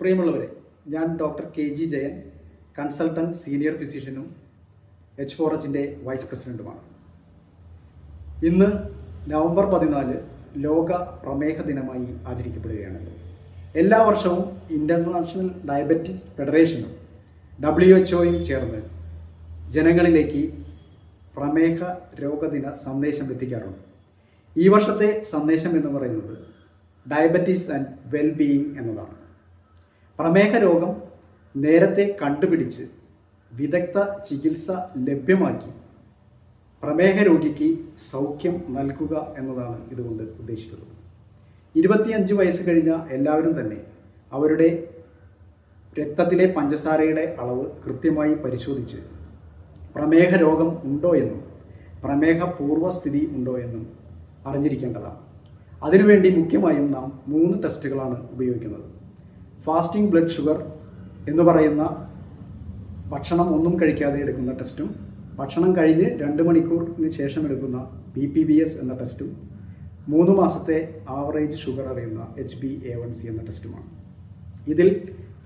പ്രിയമുള്ളവരെ ഞാൻ doctor K G Jayan consultant senior ഫിസിഷ്യനും H four എച്ചിന്റെ വൈസ് പ്രസിഡന്റുമാണ് ഇന്ന് നവംബർ പതിനാല് ലോക പ്രമേഹ ദിനമായി ആചരിക്കപ്പെടുകയാണല്ലോ. എല്ലാ വർഷവും ഇന്റർനാഷണൽ ഡയബറ്റീസ് ഫെഡറേഷനും ഡബ്ല്യു എച്ച് ഒയും ചേർന്ന് ജനങ്ങളിലേക്ക് പ്രമേഹ രോഗദിന സന്ദേശം എത്തിക്കാറുണ്ട്. ഈ വർഷത്തെ സന്ദേശം എന്ന് പറയുന്നത് ഡയബറ്റീസ് ആൻഡ് വെൽ ബീയിങ് എന്നതാണ്. പ്രമേഹ രോഗം നേരത്തെ കണ്ടുപിടിച്ച് വിദഗ്ധ ചികിത്സ ലഭ്യമാക്കി. പ്രമേഹ രോഗിക്ക് സൗഖ്യം നൽകുക എന്നതാണ് ഇതുകൊണ്ട് ഉദ്ദേശിക്കുന്നത് ഇരുപത്തിയഞ്ച് വയസ്സ് കഴിഞ്ഞ എല്ലാവരും തന്നെ അവരുടെ രക്തത്തിലെ പഞ്ചസാരയുടെ അളവ് കൃത്യമായി പരിശോധിച്ച് പ്രമേഹ രോഗം ഉണ്ടോ എന്നും പ്രമേഹ പൂർവസ്ഥിതി ഉണ്ടോ എന്നും അറിഞ്ഞിരിക്കേണ്ടതാണ്. അതിനുവേണ്ടി മുഖ്യമായും നാം മൂന്ന് ടെസ്റ്റുകളാണ് ഉപയോഗിക്കുന്നത്. ഫാസ്റ്റിംഗ് ബ്ലഡ് ഷുഗർ എന്ന് പറയുന്ന ഭക്ഷണം ഒന്നും കഴിക്കാതെ എടുക്കുന്ന ടെസ്റ്റും ഭക്ഷണം കഴിഞ്ഞ് രണ്ട് മണിക്കൂറിന് ശേഷം എടുക്കുന്ന ബി പി ബി എസ് എന്ന ടെസ്റ്റും മൂന്ന് മാസത്തെ ആവറേജ് ഷുഗർ അറിയുന്ന H B A one C എന്ന ടെസ്റ്റുമാണ്. ഇതിൽ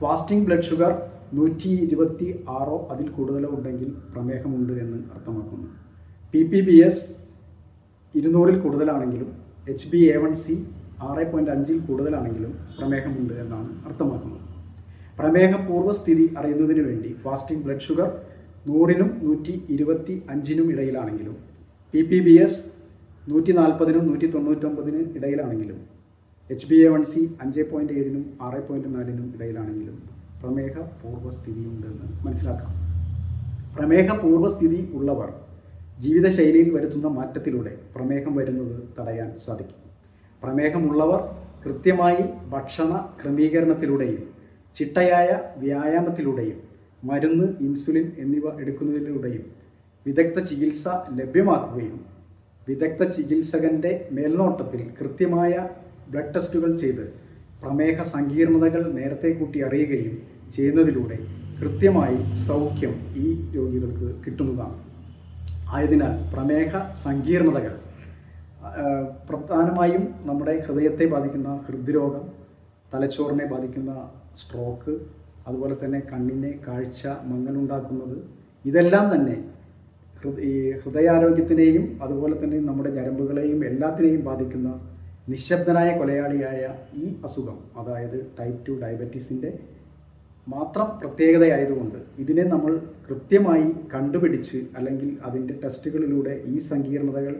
ഫാസ്റ്റിംഗ് ബ്ലഡ് ഷുഗർ നൂറ്റി ഇരുപത്തി ആറോ അതിൽ കൂടുതലോ ഉണ്ടെങ്കിൽ പ്രമേഹമുണ്ട് എന്ന് അർത്ഥമാക്കുന്നു. പി പി ബി എസ് ഇരുന്നൂറിൽ കൂടുതലാണെങ്കിലും H B A one C ആറ് പോയിന്റ് അഞ്ചിൽ കൂടുതലാണെങ്കിലും പ്രമേഹമുണ്ട് എന്നാണ് അർത്ഥമാക്കുന്നത്. പ്രമേഹ സ്ഥിതി അറിയുന്നതിന് വേണ്ടി ഫാസ്റ്റിംഗ് ബ്ലഡ് ഷുഗർ നൂറിനും നൂറ്റി ഇരുപത്തി അഞ്ചിനും ഇടയിലാണെങ്കിലും പി പി ബി എസ് നൂറ്റി നാൽപ്പതിനും നൂറ്റി തൊണ്ണൂറ്റൊമ്പതിന് ഇടയിലാണെങ്കിലും H B A one C അഞ്ച് പോയിന്റ് ഏഴിനും ആറ് പോയിന്റ് നാലിനും ഇടയിലാണെങ്കിലും പ്രമേഹ പൂർവസ്ഥിതിയുണ്ടെന്ന് മനസ്സിലാക്കാം. പ്രമേഹ പൂർവസ്ഥിതി ഉള്ളവർ ജീവിതശൈലിയിൽ വരുത്തുന്ന മാറ്റത്തിലൂടെ പ്രമേഹം വരുന്നത് തടയാൻ സാധിക്കും. പ്രമേഹമുള്ളവർ കൃത്യമായി ഭക്ഷണ ക്രമീകരണത്തിലൂടെയും ചിട്ടയായ വ്യായാമത്തിലൂടെയും മരുന്ന് ഇൻസുലിൻ എന്നിവ എടുക്കുന്നതിലൂടെയും വിദഗ്ധ ചികിത്സ ലഭ്യമാക്കുകയും വിദഗ്ധ ചികിത്സകന്റെ മേൽനോട്ടത്തിൽ കൃത്യമായ ബ്ലഡ് ടെസ്റ്റുകൾ ചെയ്ത് പ്രമേഹ സങ്കീർണതകൾ നേരത്തെ കൂട്ടി അറിയുകയും ചെയ്യുന്നതിലൂടെ കൃത്യമായി സൗഖ്യം ഈ രോഗികൾക്ക് കിട്ടുന്നതാണ്. ആയതിനാൽ പ്രമേഹ സങ്കീർണതകൾ പ്രധാനമായും നമ്മുടെ ഹൃദയത്തെ ബാധിക്കുന്ന ഹൃദ്രോഗം തലച്ചോറിനെ ബാധിക്കുന്ന സ്ട്രോക്ക് അതുപോലെ തന്നെ കണ്ണിനെ കാഴ്ച മങ്ങലുണ്ടാക്കുന്നത് ഇതെല്ലാം തന്നെ ഈ ഹൃദയാരോഗ്യത്തിനെയും അതുപോലെ തന്നെ നമ്മുടെ ഞരമ്പുകളെയും എല്ലാത്തിനെയും ബാധിക്കുന്ന നിശബ്ദനായ കൊലയാളിയായ ഈ അസുഖം അതായത് ടൈപ്പ് ടു ഡയബറ്റീസിന്റെ മാത്രം പ്രത്യേകതയായതുകൊണ്ട് ഇതിനെ നമ്മൾ കൃത്യമായി കണ്ടുപിടിച്ച് അല്ലെങ്കിൽ അതിന്റെ ടെസ്റ്റുകളിലൂടെ ഈ സങ്കീർണതകൾ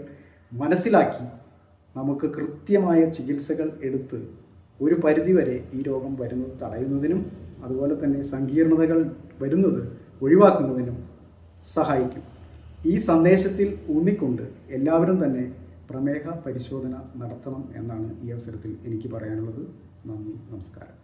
മനസ്സിലാക്കി നമുക്ക് കൃത്യമായ ചികിത്സകൾ എടുത്ത് ഒരു പരിധിവരെ ഈ രോഗം വരുന്നത് തടയുന്നതിനും അതുപോലെ തന്നെ സങ്കീർണതകൾ വരുന്നത് ഒഴിവാക്കുന്നതിനും സഹായിക്കും. ഈ സന്ദേശത്തിൽ ഊന്നിക്കൊണ്ട് എല്ലാവരും തന്നെ പ്രമേഹ പരിശോധന നടത്തണം എന്നാണ് ഈ അവസരത്തിൽ എനിക്ക് പറയാനുള്ളത്. നന്ദി നമസ്കാരം.